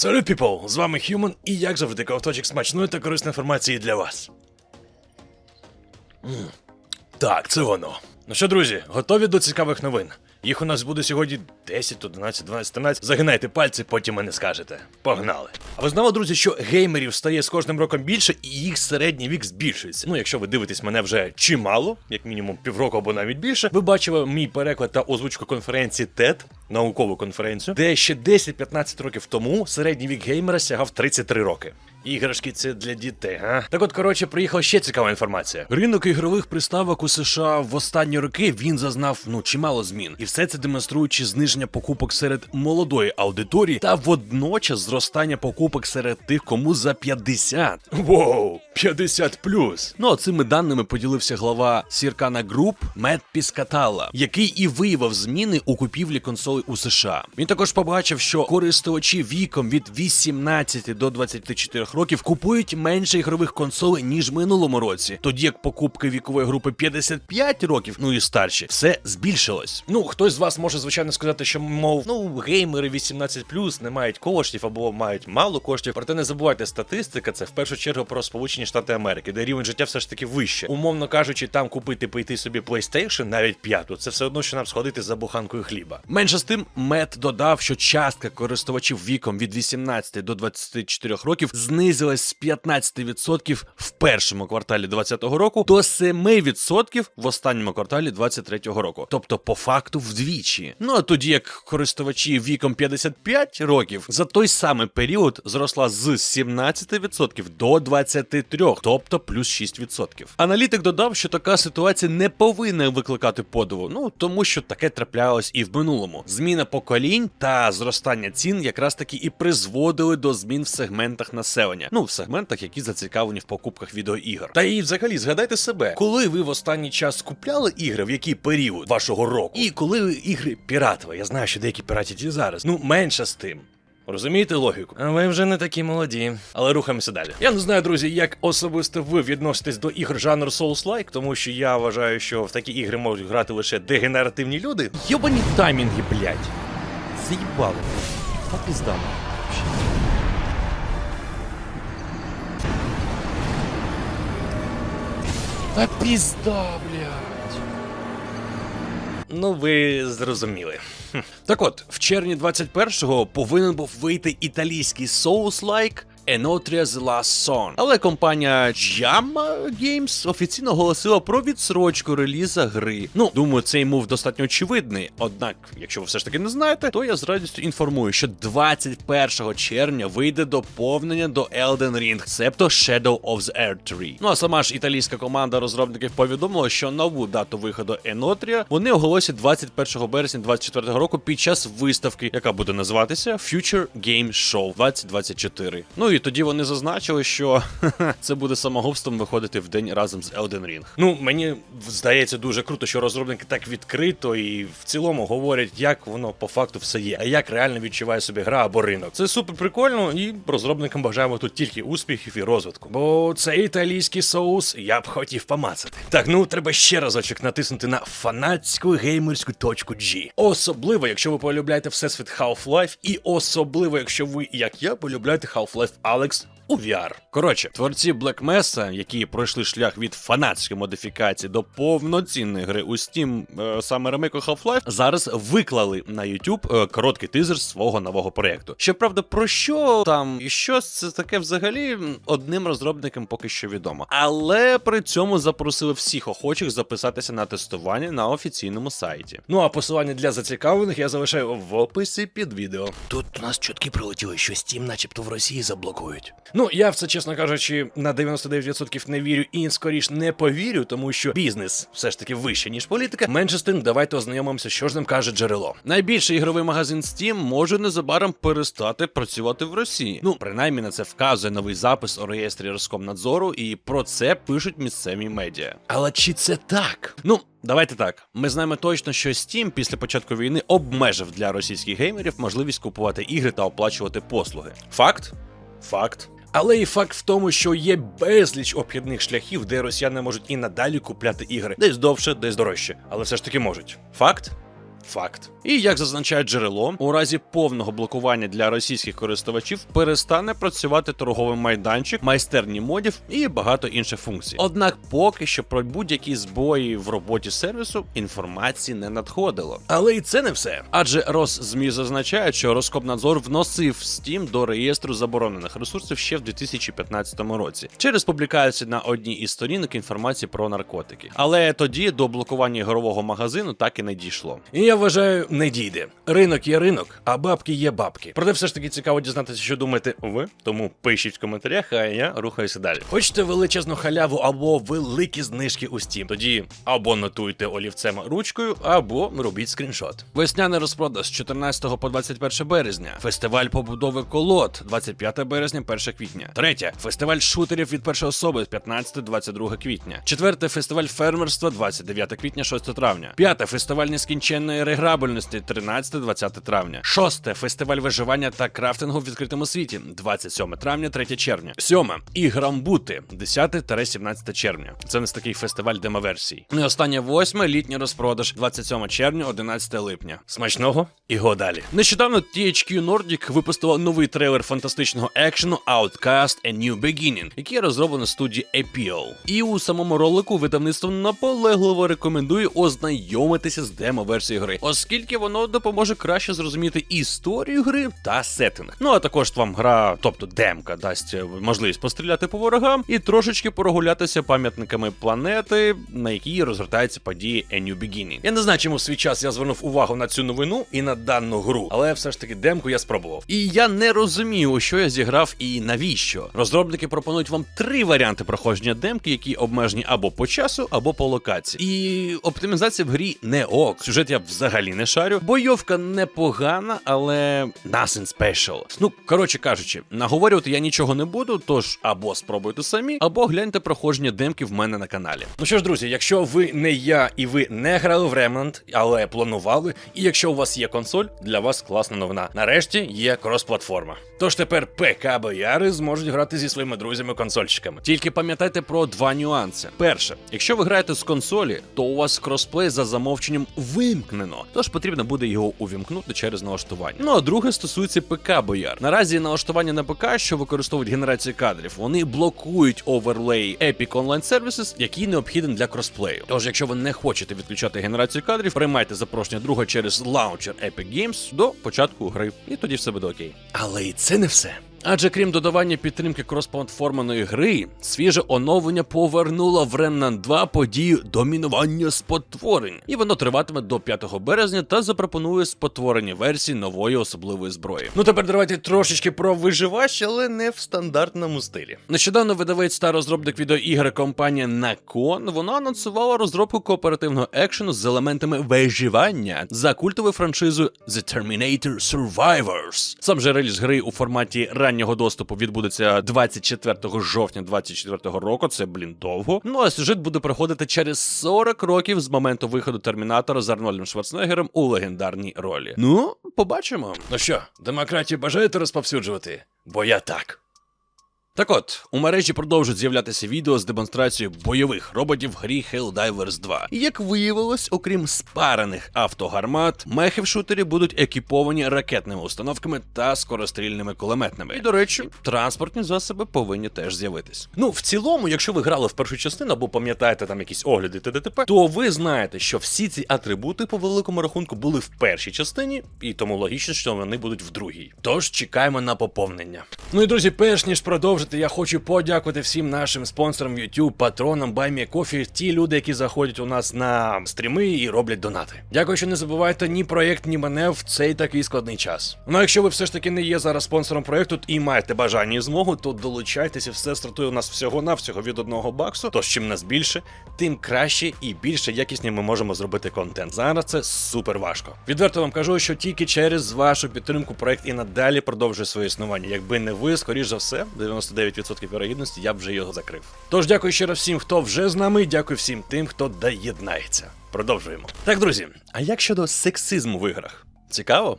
Салют, people! З вами Human і як завжди ковточок смачної та корисної інформації для вас. М. Так, це воно. Ну що, друзі, готові до цікавих новин? Їх у нас буде сьогодні 10, 11, 12, 13. Загинайте пальці, потім мене скажете. Погнали. А ви знали, друзі, що геймерів стає з кожним роком більше, і їх середній вік збільшується. Ну, якщо ви дивитесь мене вже чимало, як мінімум півроку або навіть більше, ви бачили мій переклад та озвучку конференції TED, наукову конференцію, де ще 10-15 років тому середній вік геймера сягав 33 роки. Іграшки це для дітей, а? Так от, коротше, приїхала ще цікава інформація. Ринок ігрових приставок у США в останні роки він зазнав ну чимало змін, і все це демонструючи зниження покупок серед молодої аудиторії та водночас зростання покупок серед тих, кому за 50. Воу, 50 плюс. Ну а цими даними поділився глава Сіркана Груп Мет Піскатала, який і виявив зміни у купівлі консолей у США. Він також побачив, що користувачі віком від 18 до 24 років купують менше ігрових консолей ніж в минулому році, тоді як покупки вікової групи 55 років, ну і старші, все збільшилось. Ну хтось з вас може звичайно сказати, що мов ну геймери 18 не мають коштів або мають мало коштів. Проте не забувайте, статистика це в першу чергу про Сполучені Штати Америки, де рівень життя все ж таки вище. Умовно кажучи, там купити пойти собі PlayStation, навіть п'яту, це все одно, що нам сходити за буханкою хліба. Менше з тим, Мет додав, що частка користувачів віком від 18 до 24 років знизилась з 15% в першому кварталі 2020 року до 7% в останньому кварталі 2023 року. Тобто, по факту, вдвічі. Ну а тоді як користувачі віком 55 років за той самий період зросла з 17% до 23%, тобто плюс 6%. Аналітик додав, що така ситуація не повинна викликати подиву, ну тому що таке траплялось і в минулому. Зміна поколінь та зростання цін якраз таки і призводили до змін в сегментах населення. Ну, в сегментах, які зацікавлені в покупках відеоігр. Та і взагалі згадайте себе, коли ви в останній час купляли ігри, в який період вашого року, і коли ви ігри піратили. Я знаю, що деякі піратять і зараз. Ну, менше з тим. Розумієте логіку? А ви вже не такі молоді. Але рухаємося далі. Я не знаю, друзі, як особисто ви відноситесь до ігр жанру Souls-like, тому що я вважаю, що в такі ігри можуть грати лише дегенеративні люди. Йобані таймінги, блядь. Заїбали. Та пізда. Та пізда, блядь. Ну, ви зрозуміли. Так от, в червні 21-го повинен був вийти італійський Souls-like Enotria The Last Son. Але компанія Jamma Games офіційно оголосила про відсрочку реліза гри. Ну, думаю, цей мув достатньо очевидний. Однак, якщо ви все ж таки не знаєте, то я з радістю інформую, що 21 червня вийде доповнення до Elden Ring, себто Shadow of the Earth 3. Ну а сама ж італійська команда розробників повідомила, що нову дату виходу Enotria вони оголосять 21 березня 2024 року під час виставки, яка буде називатися Future Game Show 2024. Ну і тоді вони зазначили, що це буде самогубством виходити в день разом з Elden Ring. Ну мені здається дуже круто, що розробники так відкрито і в цілому говорять, як воно по факту все є, а як реально відчуває собі гра або ринок. Це супер прикольно, і розробникам бажаємо тут тільки успіхів і розвитку. Бо цей італійський соус я б хотів помацати. Так, ну треба ще разочок натиснути на фанатську геймерську точку G. Особливо, якщо ви полюбляєте всесвіт Half-Life, і особливо, якщо ви, як я, полюбляєте Half-Life Alex у VR. Коротше, творці Black Mesa, які пройшли шлях від фанатської модифікації до повноцінної гри у Steam, е, саме ремейку Half-Life, зараз виклали на YouTube е, короткий тизер свого нового проєкту. Щоправда, про що там і що це таке взагалі одним розробникам поки що відомо. Але при цьому запросили всіх охочих записатися на тестування на офіційному сайті. Ну а посилання для зацікавлених я залишаю в описі під відео. Тут у нас чутки прилетіли, що Steam начебто в Росії заблокують. Ну, я в це, чесно кажучи, на 99% не вірю і скоріш не повірю, тому що бізнес все ж таки вище, ніж політика. Менше з тим, давайте ознайомимося, що ж ним каже джерело. Найбільший ігровий магазин Steam може незабаром перестати працювати в Росії. Ну, принаймні на це вказує новий запис у реєстрі Роскомнадзору, і про це пишуть місцеві медіа. Але чи це так? Ну. Давайте так. Ми знаємо точно, що Steam після початку війни обмежив для російських геймерів можливість купувати ігри та оплачувати послуги. Факт? Факт. Але і факт в тому, що є безліч обхідних шляхів, де росіяни можуть і надалі купляти ігри. Десь довше, десь дорожче. Але все ж таки можуть. Факт? Факт. І як зазначає джерело, у разі повного блокування для російських користувачів перестане працювати торговий майданчик, майстерні модів і багато інших функцій. Однак поки що про будь-які збої в роботі сервісу інформації не надходило. Але і це не все. Адже Росзмі зазначають, що Роскомнадзор вносив Steam до реєстру заборонених ресурсів ще в 2015 році через публікацію на одній із сторінок інформації про наркотики. Але тоді до блокування ігрового магазину так і не дійшло. І я вважаю, не дійде. Ринок є ринок, а бабки є бабки. Проте все ж таки цікаво дізнатися, що думаєте ви. Тому пишіть в коментарях, а я рухаюся далі. Хочете величезну халяву або великі знижки у Steam? Тоді або нотуйте олівцем ручкою, або робіть скріншот. Весняний розпродаж з 14 по 21 березня. Фестиваль побудови колод 25 березня, 1 квітня. Третє фестиваль шутерів від першої особи 15-22 квітня. Четверте фестиваль фермерства 29 квітня, 6 травня. П'яте фестиваль нескінченної реграбельності 13-20 травня. Шосте фестиваль виживання та крафтингу в відкритому світі 27 травня, 3 червня. Сьоме іграмбути 10-17 червня. Це нас такий фестиваль демоверсій. І останнє восьме літній розпродаж 27 червня, 11 липня. Смачного і го далі. Нещодавно THQ Nordic випустила новий трейлер фантастичного екшену Outcast A New Beginning, який розроблено студії Appeal. І у самому ролику видавництво наполегливо рекомендує ознайомитися з демо-версією гри, оскільки воно допоможе краще зрозуміти історію гри та сеттинг. Ну а також вам гра, тобто демка, дасть е, можливість постріляти по ворогам і трошечки прогулятися пам'ятниками планети, на якій розгортаються події A New Beginning. Я не знаю, чому в свій час я звернув увагу на цю новину і на дану гру, але все ж таки демку я спробував. І я не розумію, у що я зіграв і навіщо. Розробники пропонують вам три варіанти проходження демки, які обмежені або по часу, або по локації. І оптимізація в грі не ок. Сюжет я взагалі не шарю. Бойовка непогана, але nothing special. Ну, коротше кажучи, наговорювати я нічого не буду, тож або спробуйте самі, або гляньте проходження демки в мене на каналі. Ну що ж, друзі, якщо ви не я і ви не грали в Remnant, але планували, і якщо у вас є консоль, для вас класна новина. Нарешті є крос-платформа. Тож тепер ПК бояри зможуть грати зі своїми друзями-консольщиками. Тільки пам'ятайте про два нюанси. Перше, якщо ви граєте з консолі, то у вас кросплей за замовченням вимкнено, тож потрібно буде його увімкнути через налаштування. Ну а друге стосується ПК бояр. Наразі налаштування на ПК, що використовують генерацію кадрів, вони блокують оверлей Epic Online Services, який необхідний для кросплею. Тож, якщо ви не хочете відключати генерацію кадрів, приймайте запрошення друга через лаунчер Epic Games до початку гри, і тоді все буде окей. Але і це не все. Адже крім додавання підтримки кросплатформеної гри, свіже оновлення повернуло в Remnant 2 подію домінування спотворень, і воно триватиме до 5 березня та запропонує спотворені версії нової особливої зброї. Ну тепер давайте трошечки про виживач, але не в стандартному стилі. Нещодавно видавець та розробник відеоігр компанія Nakon, вона анонсувала розробку кооперативного екшену з елементами виживання за культовою франшизою The Terminator Survivors. Сам же реліз гри у форматі раннього доступу відбудеться 24 жовтня 24 року. Це блін довго. Ну а сюжет буде проходити через 40 років з моменту виходу термінатора з Арнольдом Шварценеггером у легендарній ролі. Ну, побачимо. Ну що, демократію бажаєте розповсюджувати? Бо я так. Так от, у мережі продовжують з'являтися відео з демонстрацією бойових роботів в грі Helldivers 2. І як виявилось, окрім спарених автогармат, мехи в шутері будуть екіповані ракетними установками та скорострільними кулеметнами. І, до речі, транспортні засоби повинні теж з'явитись. Ну, в цілому, якщо ви грали в першу частину або пам'ятаєте там якісь огляди ТДТП, то ви знаєте, що всі ці атрибути по великому рахунку були в першій частині, і тому логічно, що вони будуть в другій. Тож чекаємо на поповнення. Ну і друзі, перш ніж продовжити, я хочу подякувати всім нашим спонсорам YouTube, патронам, Баймі Кофі, ті люди, які заходять у нас на стріми і роблять донати. Дякую, що не забувайте ні проєкт, ні мене в цей такий складний час. Ну а якщо ви все ж таки не є зараз спонсором проєкту і маєте бажання і змогу, то долучайтеся, все стартує у нас всього-навсього від одного баксу. Тож чим нас більше, тим краще і більше якісні ми можемо зробити контент. Зараз це супер важко. Відверто вам кажу, що тільки через вашу підтримку проект і надалі продовжує своє існування. Якби не ви, скоріш за все, 99% вірогідності, я б вже його закрив. Тож дякую ще раз всім, хто вже з нами, дякую всім тим, хто доєднається. Продовжуємо. Так, друзі, а як щодо сексизму в іграх? Цікаво?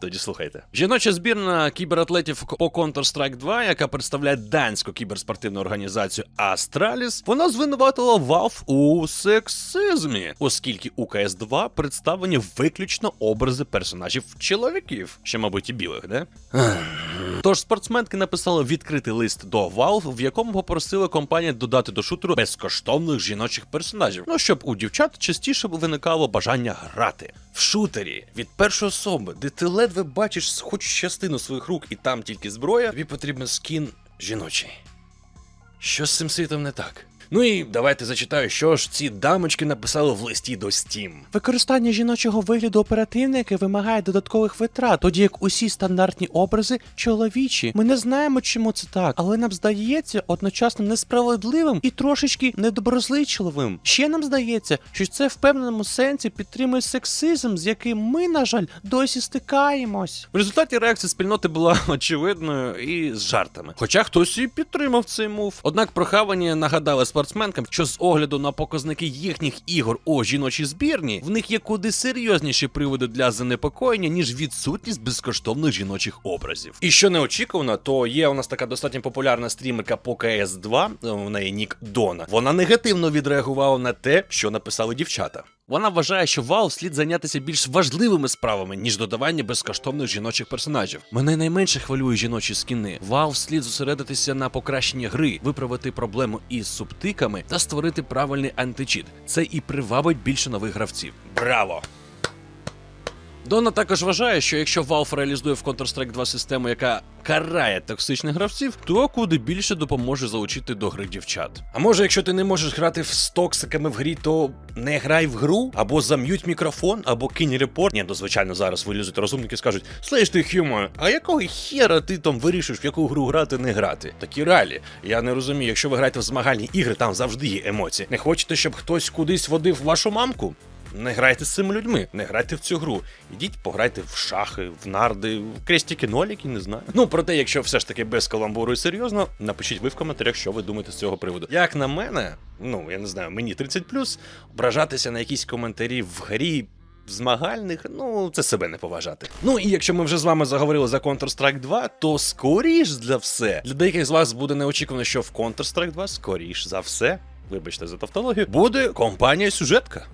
Тоді слухайте. Жіноча збірна кібератлетів по Counter-Strike 2, яка представляє данську кіберспортивну організацію Astralis, вона звинуватила Valve у сексизмі, оскільки у cs 2 представлені виключно образи персонажів чоловіків, ще, мабуть, і білих, де? Тож спортсменки написали відкритий лист до Valve, в якому попросили компанію додати до шутеру безкоштовних жіночих персонажів, ну щоб у дівчат частіше виникало бажання грати. В шутері від першої особи, де ти ледве бачиш хоч частину своїх рук і там тільки зброя, тобі потрібен скін жіночий. Що з цим світом не так? Ну і давайте зачитаю, що ж ці дамочки написали в листі до Steam. Використання жіночого вигляду оперативника вимагає додаткових витрат, тоді як усі стандартні образи чоловічі. Ми не знаємо, чому це так, але нам здається одночасно несправедливим і трошечки недоброзичливим. Ще нам здається, що це в певному сенсі підтримує сексизм, з яким ми, на жаль, досі стикаємось. В результаті реакція спільноти була очевидною і з жартами. Хоча хтось і підтримав цей мув. Однак прохавані нагадали спортсменкам, що з огляду на показники їхніх ігор у жіночій збірні, в них є куди серйозніші приводи для занепокоєння, ніж відсутність безкоштовних жіночих образів. І що неочікувано, то є у нас така достатньо популярна стрімерка по КС 2 в неї нік Дона. Вона негативно відреагувала на те, що написали дівчата. Вона вважає, що Valve слід зайнятися більш важливими справами, ніж додавання безкоштовних жіночих персонажів. Мене найменше хвилює жіночі скіни. Valve слід зосередитися на покращенні гри, виправити проблему із субтиками та створити правильний античіт. Це і привабить більше нових гравців. Браво! Дона також вважає, що якщо Valve реалізує в Counter-Strike 2 систему, яка карає токсичних гравців, то куди більше допоможе залучити до гри дівчат. А може, якщо ти не можеш грати з токсиками в грі, то не грай в гру, або зам'ють мікрофон, або кинь репорт. Ні, ну звичайно, зараз вилізуть розумники і скажуть: Слиш ти Хюмо, а якого хера ти там вирішиш, в яку гру грати, не грати? Такі реалі. Я не розумію, якщо ви граєте в змагальні ігри, там завжди є емоції. Не хочете, щоб хтось кудись водив вашу мамку? Не грайте з цими людьми, не грайте в цю гру. Ідіть пограйте в шахи, в нарди, в крестики ноліки, не знаю. Ну проте, якщо все ж таки без каламбуру і серйозно, напишіть ви в коментарях, що ви думаєте з цього приводу. Як на мене, ну я не знаю, мені 30+, ображатися на якісь коментарі в грі. Змагальних, ну це себе не поважати. Ну і якщо ми вже з вами заговорили за Counter-Strike 2, то скоріш за все для деяких з вас буде неочікувано, що в Counter-Strike 2 скоріш за все, вибачте за тавтологію, буде компанія сюжетка.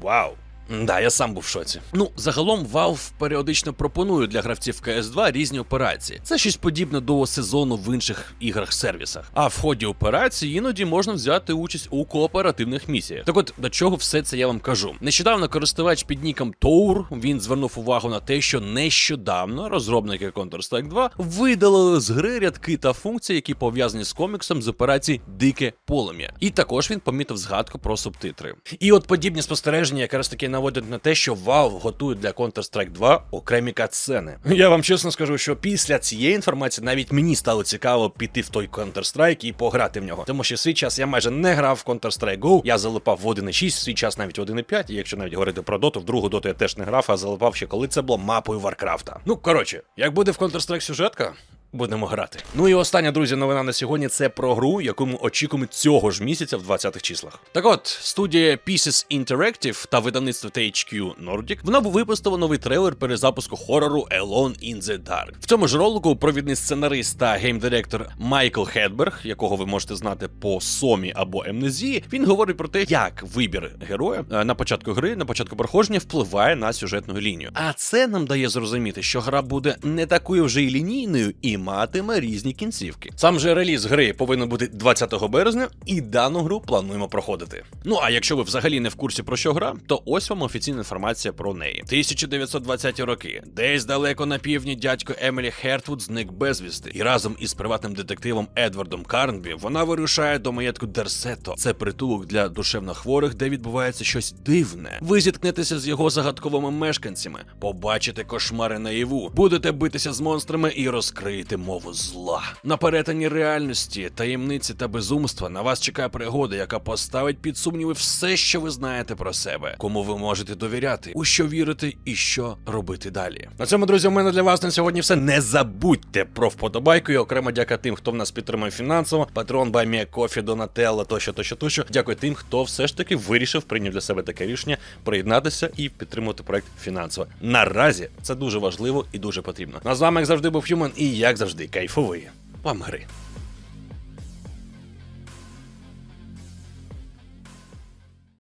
Wow. Да, я сам був в шоці. Ну, загалом Valve періодично пропонує для гравців cs 2 різні операції. Це щось подібне до сезону в інших іграх-сервісах. А в ході операції іноді можна взяти участь у кооперативних місіях. Так от до чого все це я вам кажу. Нещодавно користувач під ніком Tour він звернув увагу на те, що нещодавно розробники Counter-Strike 2 видалили з гри рядки та функції, які пов'язані з коміксом з операції Дике полум'я. І також він помітив згадку про субтитри. І от подібні спостереження якраз таки наводять на те, що Valve готує для Counter-Strike 2 окремі катсцени. Я вам чесно скажу, що після цієї інформації навіть мені стало цікаво піти в той Counter-Strike і пограти в нього. Тому що в свій час я майже не грав в Counter-Strike Go, я залипав в 1.6, в свій час навіть в 1.5, і якщо навіть говорити про доту, в другу доту я теж не грав, а залипав ще коли це було мапою Варкрафта. Ну коротше, як буде в Counter-Strike сюжетка, Будемо грати. Ну і остання, друзі, новина на сьогодні це про гру, яку ми очікуємо цього ж місяця в 20-х числах. Так от, студія Pieces Interactive та видавництво THQ Nordic вона випустила новий трейлер перезапуску хорору Alone in the Dark. В цьому ж ролику провідний сценарист та геймдиректор Майкл Хедберг, якого ви можете знати по Сомі або Емнезії, він говорить про те, як вибір героя е, на початку гри, на початку проходження впливає на сюжетну лінію. А це нам дає зрозуміти, що гра буде не такою вже й лінійною і матиме різні кінцівки. Сам же реліз гри повинен бути 20 березня, і дану гру плануємо проходити. Ну а якщо ви взагалі не в курсі про що гра, то ось вам офіційна інформація про неї. 1920 роки, десь далеко на півдні дядько Емілі Хертвуд зник безвісти, і разом із приватним детективом Едвардом Карнбі вона вирушає до маєтку Дерсето. Це притулок для душевнохворих, де відбувається щось дивне. Ви зіткнетеся з його загадковими мешканцями, побачите кошмари наяву, будете битися з монстрами і розкриєте чуєте мову зла. На перетині реальності, таємниці та безумства на вас чекає пригода, яка поставить під сумніви все, що ви знаєте про себе, кому ви можете довіряти, у що вірити і що робити далі. На цьому, друзі, у мене для вас на сьогодні все. Не забудьте про вподобайку і окремо дяка тим, хто в нас підтримує фінансово. Патрон, Баймія, Кофі, Донателло, тощо, тощо, тощо. Дякую тим, хто все ж таки вирішив прийняв для себе таке рішення приєднатися і підтримувати проект фінансово. Наразі це дуже важливо і дуже потрібно. Ну, а з вами, як завжди, був Human і завжди, кайфовий вам гри.